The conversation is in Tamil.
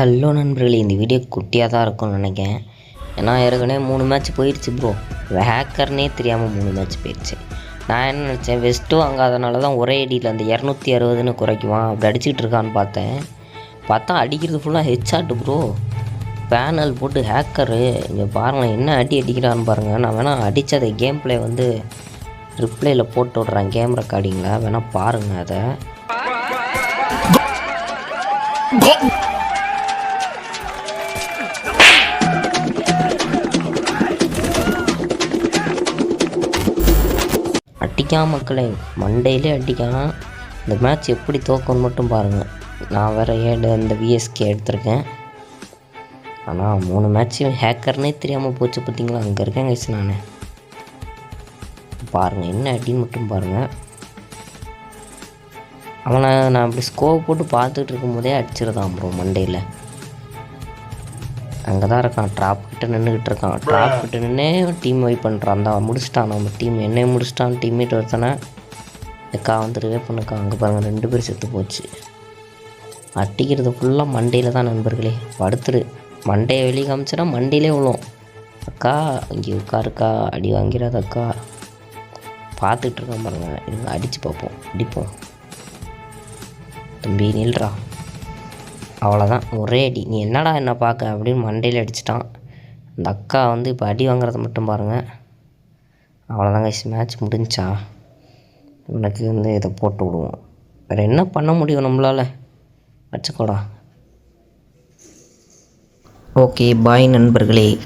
ஹலோ நண்பர்களே இந்த வீடியோ குட்டியாக தான் இருக்கும்னு நினைக்கிறேன். ஏன்னா ஏற்கனவே மூணு மேட்ச் போயிடுச்சு ப்ரோ ஹேக்கர்னே தெரியாமல் மூணு மேட்ச் போயிடுச்சு நான் என்ன நினச்சேன் வெஸ்ட்டும் வாங்காதனால தான் ஒரே அடியில் அந்த இரநூத்தி அறுபதுன்னு குறைக்குவான். அப்படி அடிச்சுட்டு இருக்கான்னு பார்த்தேன். பார்த்தா அடிக்கிறது ஃபுல்லாக ஹெச்ஆட்டு ப்ரோ பேனல் போட்டு ஹேக்கரு இங்கே பாருங்கள் என்ன அடி அடிக்கிறான்னு பாருங்கள் நான் வேணால் அடித்ததை கேம் பிளே வந்து ரிப்ளேயில் போட்டு விட்றேன். கேம் ரெக்கார்டிங்கில் வேணால் பாருங்கள் அதை. அடிக்காம மக்களை மண்டையிலே அடிக்காம இந்த மேட்ச் எப்படி தோக்கணும்னு மட்டும் பாருங்கள் நான் வேறு ஏடு அந்த விஎஸ்கே எடுத்திருக்கேன். ஆனால் மூணு மேட்ச்சையும் ஹேக்கர்னே தெரியாமல் போச்சு பார்த்தீங்களா? அங்கே இருக்கேன் கைஸ் நான். பாருங்கள் என்ன அடின்னு மட்டும் பாருங்கள் அவனை நான் அப்படி ஸ்கோப் போட்டு பார்த்துட்டு இருக்கும்போதே அடிச்சிருந்தான் ப்ரோ மண்டையில். அங்கே தான் இருக்கான். ட்ராப் கிட்ட நின்றுக்கிட்டு இருக்கான். ட்ராப் கிட்ட நின்னே டீம் வைப் பண்ணுறான் தான் முடிச்சிட்டான். நம்ம டீம் என்னைய முடிச்சிட்டான். டீம்மேட் ஒருத்தனை அக்கா வந்து ரிவே பண்ணுக்கா. அங்கே பாருங்கள் ரெண்டு பேரும் செத்து போச்சு. அட்டிக்கிறது ஃபுல்லாக மண்டையில் தான் நண்பர்களே. படுத்துரு. மண்டையை வெளியே காமிச்சினா மண்டையிலே விழும். அக்கா இங்கே உட்காருக்கா. அடி வாங்கிறாத அக்கா. பார்த்துட்டு இருக்கோம் பாருங்க. இருங்க அடித்து பார்ப்போம். அடிப்போம். தம்பி நில்றா. அவ்வளோதான் ஒரே அடி. நீ என்னடா என்ன பார்க்க? அப்படின்னு மண்டையில் அடிச்சிட்டான். அந்த அக்கா வந்து இப்போ அடி வாங்குறத மட்டும் பாருங்கள் அவ்வளோதான் கைஸ் மேட்ச் முடிஞ்சா உனக்கு வந்து இதை போட்டு விடுவோம். வேறு என்ன பண்ண முடியும் நம்மளால்? வச்சுக்கோடா. ஓகே பாய் நண்பர்களே.